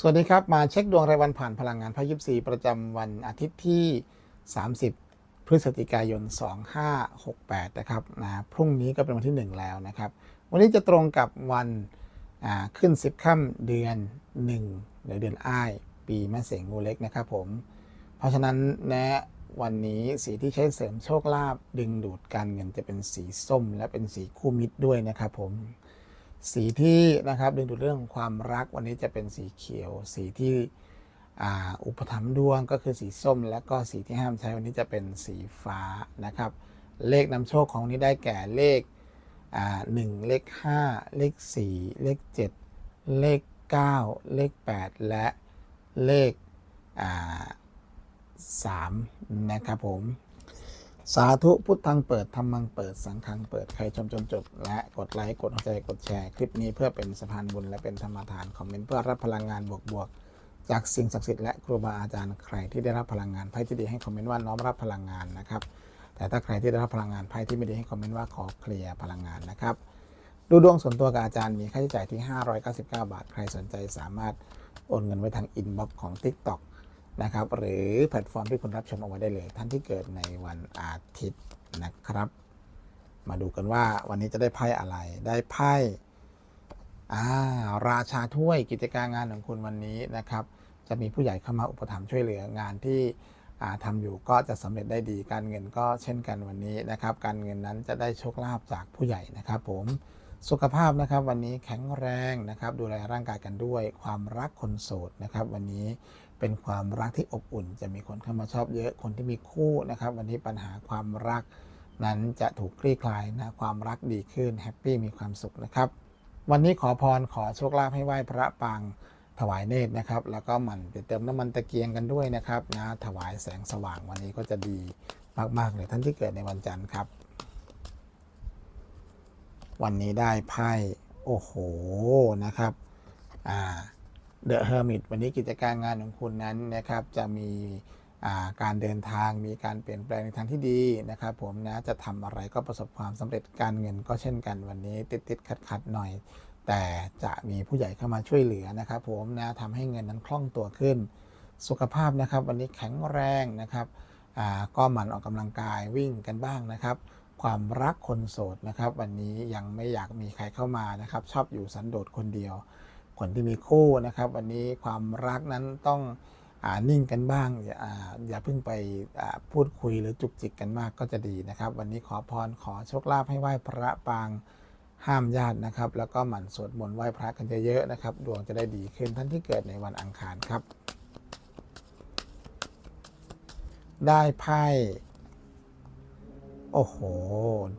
สวัสดีครับ มาเช็คดวงรายวันผ่านพลังงานพระยิบสีประจำวันอาทิตย์ที่ 30 พฤศจิกายน 2568 นะครับนะพรุ่งนี้ก็เป็นวันที่ 1 แล้วนะครับ วันนี้จะตรงกับวันขึ้น 10ค่ำเดือน 1 หรือเดือนอ้าย ปีมะเสงงูเล็กนะครับผม เพราะฉะนั้นนะวันนี้สีที่ใช้เสริมโชคลาภดึงดูดการเงินจะเป็นสีส้ม และเป็นสีคู่มิตรด้วยนะครับผม สีที่นะครับดึงดูดเรื่องของความรักวันนี้จะเป็นสีเขียว สีที่อุปถัมภ์ดวงก็คือสีส้ม และก็สีที่ห้ามใช้วันนี้จะเป็นสีฟ้านะครับ เลขนำโชคของนี้ได้แก่เลขหนึ่งเลขห้าเลขสี่เลขเจ็ดเลขเก้าเลขแปดและเลขสามนะครับผม สาธุพุทธังเปิดธรรมังเปิดสังฆังเปิดใครชมจนจบ และกดไลค์กดหัวใจกดแชร์คลิปนี้เพื่อเป็นสะพานบุญและเป็นธรรมทานคอมเมนต์เพื่อรับพลังงานบวกๆจากสิ่งศักดิ์สิทธิ์และครูบาอาจารย์ใครที่ได้รับพลังงานไพ่ที่ดีให้คอมเมนต์ว่าน้อมรับพลังงานนะครับ แต่ถ้าใครที่ได้รับพลังงานไพ่ที่ไม่ดีให้คอมเมนต์ว่าขอเคลียร์พลังงานนะครับ ดูดวงส่วนตัวกับอาจารย์มีค่าใช้จ่ายที่ 599 บาท ใครสนใจสามารถโอนเงินไว้ทางอินบ็อกซ์ของ TikTok นะครับหรือแพลตฟอร์มที่คุณรับชมเอาไว้ได้เลย ท่านที่เกิดในวันอาทิตย์นะครับ มาดูกันว่าวันนี้จะได้ไพ่อะไรได้ไพ่ราชาถ้วยกิจการงานของคุณวันนี้นะครับ จะมีผู้ใหญ่เข้ามาอุปถัมภ์ช่วยเหลืองานที่อ่าทำอยู่ก็จะสำเร็จได้ดีการเงินก็เช่นกันวันนี้นะครับ การเงินนั้นจะได้โชคลาภจากผู้ใหญ่นะครับ ผมสุขภาพนะครับวันนี้แข็งแรงนะครับ ดูแลร่างกายกันด้วยความรักคนโสดนะครับ วันนี้ เป็นความรักที่อบอุ่น จะมีคนเข้ามาชอบเยอะคนที่มีคู่นะครับ วันนี้ปัญหาความรักนั้นจะถูกคลี่คลายนะความรักดีขึ้นแฮปปี้มีความสุขนะครับ วันนี้ขอพรขอโชคลาภให้ไหว้พระปางถวายเนตรนะครับ แล้วก็หมันไปเติมน้ำมันตะเกียงกันด้วยนะครับนะถวายแสงสว่างวันนี้ก็จะดีมากๆเลยท่านที่เกิดในวันจันทร์ครับ วันนี้ได้ไพ่โอ้โหนะครับอ่า เดอะเฮอร์มิตวันนี้กิจการงานของคุณนั้นนะครับจะมีการเดินทางมีการเปลี่ยนแปลงในทางที่ดีนะครับ ผมนะจะทำอะไรก็ประสบความสำเร็จการเงินก็เช่นกันวันนี้ติดติดขัดขัดหน่อย แต่จะมีผู้ใหญ่เข้ามาช่วยเหลือนะครับ ผมนะทำให้เงินนั้นคล่องตัวขึ้น สุขภาพนะครับ วันนี้แข็งแรงนะครับอ่าก็หมั่นออกกำลังกายวิ่งกันบ้างนะครับ ความรักคนโสดนะครับ วันนี้ยังไม่อยากมีใครเข้ามานะครับ ชอบอยู่สันโดษคนเดียว คนที่มีคู่นะครับ วันนี้ความรักนั้นต้องอนิ่งกันบ้างอย่าอย่าเพิ่งไปพูดคุยหรือจุกจิกกันมากก็จะดีนะครับ วันนี้ขอพรขอโชคลาภให้ไหว้พระปางห้ามญาตินะครับ แล้วก็หมั่นสวดมนต์ไหว้พระกันเยอะๆนะครับ ดวงจะได้ดีขึ้นท่านที่เกิดในวันอังคารครับ ได้ไพ่โอ้โห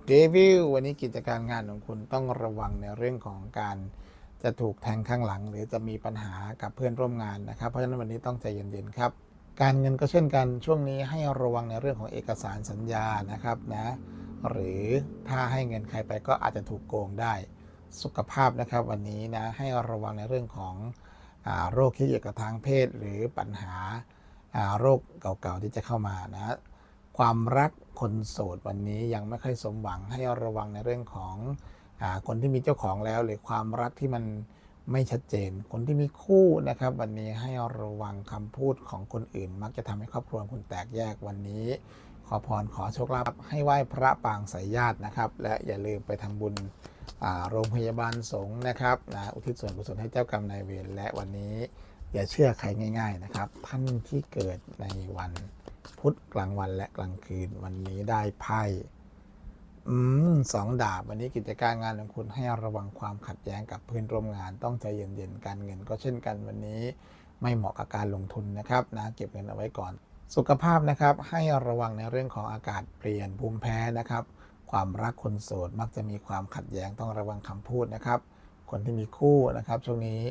เดวิลวันนี้กิจการงานของคุณต้องระวังในเรื่องของการ จะถูกแทงข้างหลัง หรือจะมีปัญหากับเพื่อนร่วมงานนะครับ เพราะฉะนั้นวันนี้ต้องใจเย็นๆครับ การเงินก็เช่นกันช่วงนี้ให้ระวังในเรื่องของเอกสารสัญญานะครับนะหรือถ้าให้เงินใครไปก็อาจจะถูกโกงได้ สุขภาพนะครับวันนี้นะให้ระวังในเรื่องของอโรคที่เกี่ยวกับทางเพศ หรือปัญหาโรคเก่าๆที่จะเข้ามานะความรักคนโสดวันนี้ยังไม่ค่อยสมหวังให้ระวังในเรื่องของ คนที่มีเจ้าของแล้วหรือความรักที่มันไม่ชัดเจน คนที่มีคู่นะครับ วันนี้ให้ระวังคำพูดของคนอื่น มักจะทำให้ครอบครัวคุณแตกแยกวันนี้ ขอพรขอโชคลาภให้ไหว้พระปางสายญาตินะครับ และอย่าลืมไปทำบุญโรงพยาบาลสงฆ์นะครับนะอุทิศส่วนกุศลให้เจ้ากรรมนายเวรและวันนี้อย่าเชื่อใครง่าย ๆนะครับ ท่านที่เกิดในวันพุธกลางวันและกลางคืนวันนี้ได้ไพ่ อืมสองดาบวันนี้กิจการงานของคุณให้ระวังความขัดแย้งกับเพื่อนร่วมงานต้องใจเย็นๆการเงินก็เช่นกันวันนี้ไม่เหมาะกับการลงทุนนะครับนะเก็บเงินเอาไว้ก่อน สุขภาพนะครับให้ระวังในเรื่องของอากาศเปลี่ยนภูมิแพ้นะครับ ความรักคนโสดมักจะมีความขัดแย้งต้องระวังคำพูดนะครับ คนที่มีคู่นะครับช่วงนี้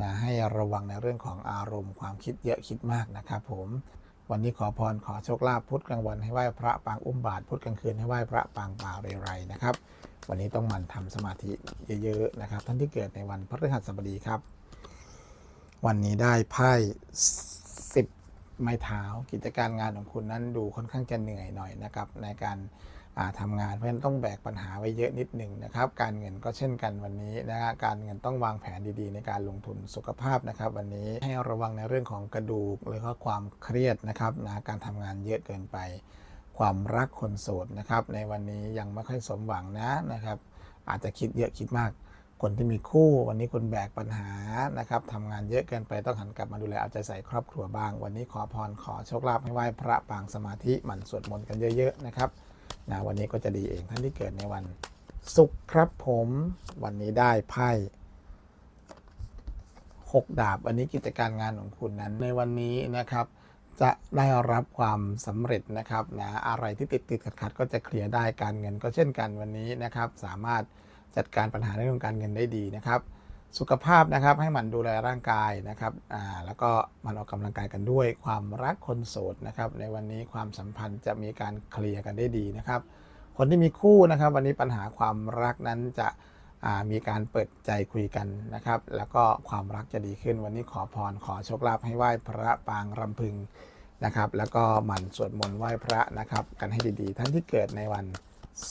นะให้ระวังในเรื่องของอารมณ์ความคิดเยอะคิดมากนะครับผม วันนี้ขอพรขอโชคลาภพุธกลางวันให้ไหว้พระปางอุ้มบาทพุธกลางคืนให้ไหว้พระปางป่าเรไรนะครับ วันนี้ต้องหมั่นทำสมาธิเยอะๆนะครับ ท่านที่เกิดในวันพฤหัสบดีครับ วันนี้ได้ไพ่สิบไม้เท้ากิจการงานของคุณนั้นดูค่อนข้างจะเหนื่อยหน่อยนะครับในการ อ่าทำงานเพราะฉะนั้นต้องแบกปัญหาไว้เยอะนิดหนึ่งนะครับ การเงินก็เช่นกันวันนี้นะฮะการเงินต้องวางแผนดีๆ ในการลงทุนสุขภาพนะครับ วันนี้ให้ระวังในเรื่องของกระดูกแล้วก็ความเครียดนะครับนะการทำงานเยอะเกินไป ความรักคนโสดนะครับ ในวันนี้ยังไม่ค่อยสมหวังนะนะครับ อาจจะคิดเยอะคิดมากคนที่มีคู่วันนี้คุณแบกปัญหานะครับทำงานเยอะเกินไปต้องหันกลับมาดูแลเอาใจใส่ครอบครัวบ้าง วันนี้ขอพรขอโชคลาภให้ไหว้พระปางสมาธิหมั่นสวดมนต์กันเยอะ ๆ นะครับ นะวันนี้ก็จะดีเองท่านที่เกิดในวันศุกร์ครับผมวันนี้ได้ไพ่หกดาบวันนี้กิจการงานของคุณนั้น ในวันนี้นะครับจะได้รับความสำเร็จนะครับนะอะไรที่ติดติดขัดขัดก็จะเคลียร์ได้การเงินก็เช่นกันวันนี้นะครับ สามารถจัดการปัญหาเรื่องการเงินได้ดีนะครับ สุขภาพนะครับให้หมันดูแลร่างกายนะครับอ่าแล้วก็มันออกกำลังกายกันด้วย ความรักคนโสดนะครับ ในวันนี้ความสัมพันธ์จะมีการเคลียร์กันได้ดีนะครับ คนที่มีคู่นะครับ วันนี้ปัญหาความรักนั้นจะอ่ามีการเปิดใจคุยกันนะครับ แล้วก็ความรักจะดีขึ้น วันนี้ขอพรขอโชคลาภให้ไหว้พระปางรำพึงนะครับ แล้วก็หมั่นสวดมนต์ไหว้พระนะครับ กันให้ดีๆ ท่านที่เกิดในวัน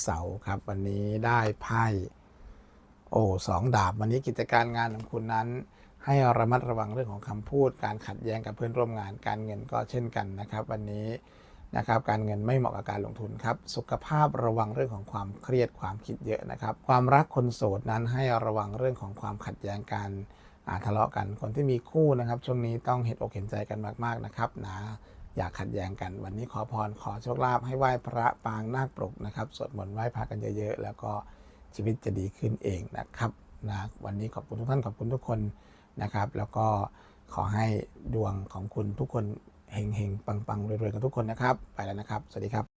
เสาร์ครับ วันนี้ได้ไพ่ โอ้สองดาบวันนี้กิจการงานของคุณนั้น ให้ระมัดระวังเรื่องของคำพูด การขัดแย้งกับเพื่อนร่วมงาน การเงินก็เช่นกันนะครับ วันนี้นะครับการเงินไม่เหมาะกับการลงทุนครับ สุขภาพระวังเรื่องของความเครียดความคิดเยอะนะครับ ความรักคนโสดนั้นให้ระวังเรื่องของความขัดแย้งการอ่าทะเลาะกันคนที่มีคู่นะครับ ช่วงนี้ต้องเห็นอกเห็นใจกันมากๆนะครับนะอย่าขัดแย้งกัน วันนี้ขอพรขอโชคลาภให้ไหว้พระปางนาคปรกนะครับสวดมนต์ไหว้พระกันเยอะๆแล้วก็ ชีวิตจะดีขึ้นเองนะครับนะวันนี้ขอบคุณทุกท่านขอบคุณทุกคนนะครับ แล้วก็ขอให้ดวงของคุณทุกคนเฮงๆปังๆรวยๆกันทุกคนนะครับ ไปแล้วนะครับ สวัสดีครับ